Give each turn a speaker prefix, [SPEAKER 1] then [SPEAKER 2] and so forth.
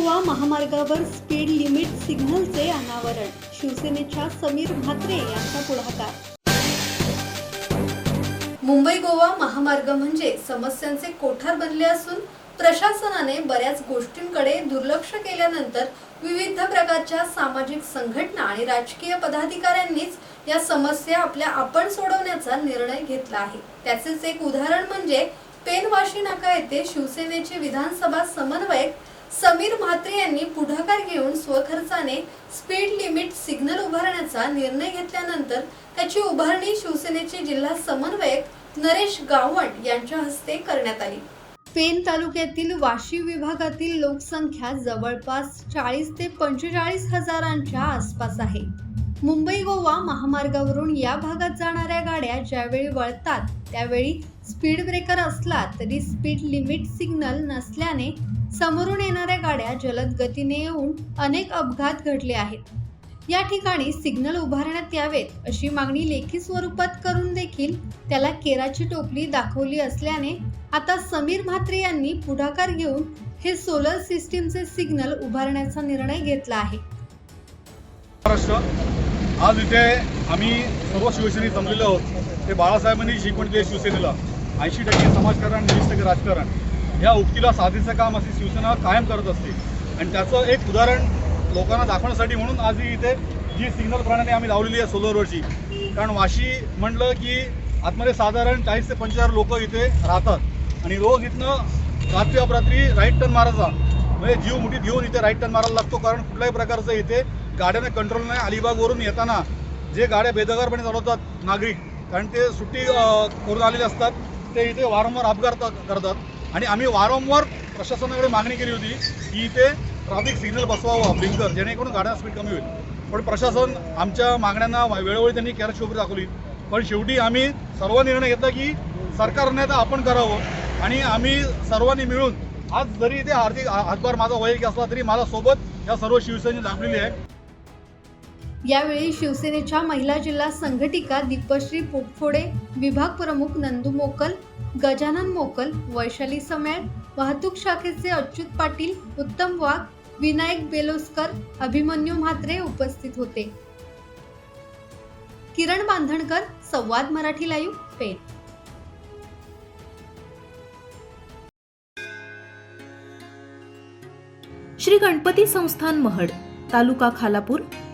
[SPEAKER 1] महामार्गावर speed limit सिग्नलचे अनावरण. शिवसेनेच्या समीर म्हात्रे यांचा पुढाकार. मुंबई गोवा महामार्ग म्हणजे समस्यांचे कोठार बनले असून प्रशासनाने बऱ्याच गोष्टींकडे दुर्लक्ष केल्यानंतर विविध प्रकारच्या सामाजिक संघटना आणि राजकीय पदाधिकाऱ्यांनीच या समस्या आपल्या आपण सोडवण्याचा निर्णय घेतला आहे. त्याचेच एक उदाहरण म्हणजे पेनवाशी नाका येथे शिवसेनेचे विधानसभा समन्वयक समीर म्हात्रे यांनी पुढाकार घेऊन स्वखर्चाने स्पीड लिमिट सिग्नल उभारण्याचा निर्णय घेतल्यानंतर त्याची उभारणी शिवसेनेचे जिल्हा समन्वयक नरेश गावंड यांच्या हस्ते करण्यात आली. पेन तालुक्यातील वाशी विभागातील लोकसंख्या जवळपास चाळीस ते पंचेचाळीस हजारांच्या आसपास आहे. मुंबई गोवा महामार्गावरून या भागात जाणाऱ्या गाड्या ज्यावेळी वळतात त्यावेळी स्पीड ब्रेकर असला तरी स्पीड लिमिट सिग्नल नसल्याने समोरून येणाऱ्या गाड्या जलद गतीने येऊन अनेक अपघात घडले आहेत. या ठिकाणी सिग्नल उभारण्यात यावेत अशी मागणी लेखी स्वरूपात करून देखील त्याला केराची टोपली दाखवली असल्याने आता समीर म्हात्रे यांनी पुढाकार घेऊन हे सोलर सिस्टीमचे सिग्नल उभारण्याचा निर्णय घेतला आहे.
[SPEAKER 2] महाराष्ट्र आज इथे आम्ही सर्व शिवसैनिक जमलेलो आहोत. ते बाळासाहेबांनी शिकवण दिली शिवसेनेला. ऐंशी टक्के समाजकारण वीस टक्के राजकारण. या उक्तीला साधीचं काम अशी शिवसेना कायम करत असते. आणि त्याचं एक उदाहरण लोकांना दाखवण्यासाठी म्हणून आज ही इथे जी सिग्नल प्रणाली आम्ही लावलेली आहे सोलरवरची कारण वाशी म्हटलं की आतमध्ये साधारण चाळीस ते पंचेचाळीस लोक इथे राहतात. आणि रोज इथनं रात्री अपरात्री राईट टर्न मारायचा. म्हणजे जीव मुठीत घेऊन इथे राईट टर्न मारायला लागतो कारण कुठल्याही प्रकारचं इथे गाड्यांना कंट्रोल नाही. अलिबागवरून येताना जे गाड्या बेदगारपणे चालवतात नागरिक कारण ते सुट्टी करून आलेले असतात. ते इथे वारंवार अपघात करतात. आणि आम्ही वारंवार प्रशासनाकडे मागणी केली होती की इथे ट्रॅफिक सिग्नल बसवावा ब्लिंकर जेणेकरून गाड्या स्पीड कमी होईल. पण प्रशासन आमच्या मागण्यांना वेळोवेळी त्यांनी केअर शोभरी दाखवली. पण शेवटी आम्ही सर्व निर्णय घेतला की सरकारने तर आपण करावं. आणि आम्ही सर्वांनी मिळून आज जरी इथे आर्थिक हातभार माझा वैयक्तिक असला तरी मला सोबत या सर्व शिवसेने दाखवलेली आहे.
[SPEAKER 1] यावेळी शिवसेनेच्या महिला जिल्हा संघटिका दीपश्री पोटफोडे विभाग प्रमुख नंदू मोकल गजानन मोकल वैशाली समेळ वाहतूक शाखेचे अच्युत पाटील उत्तम वाघ विनायक बेलोस्कर अभिमन्यू म्हात्रे उपस्थित होते. किरण बांधणकर संवाद मराठी लाईव्ह पेन
[SPEAKER 3] श्री गणपती संस्थान महड तालुका खालापूर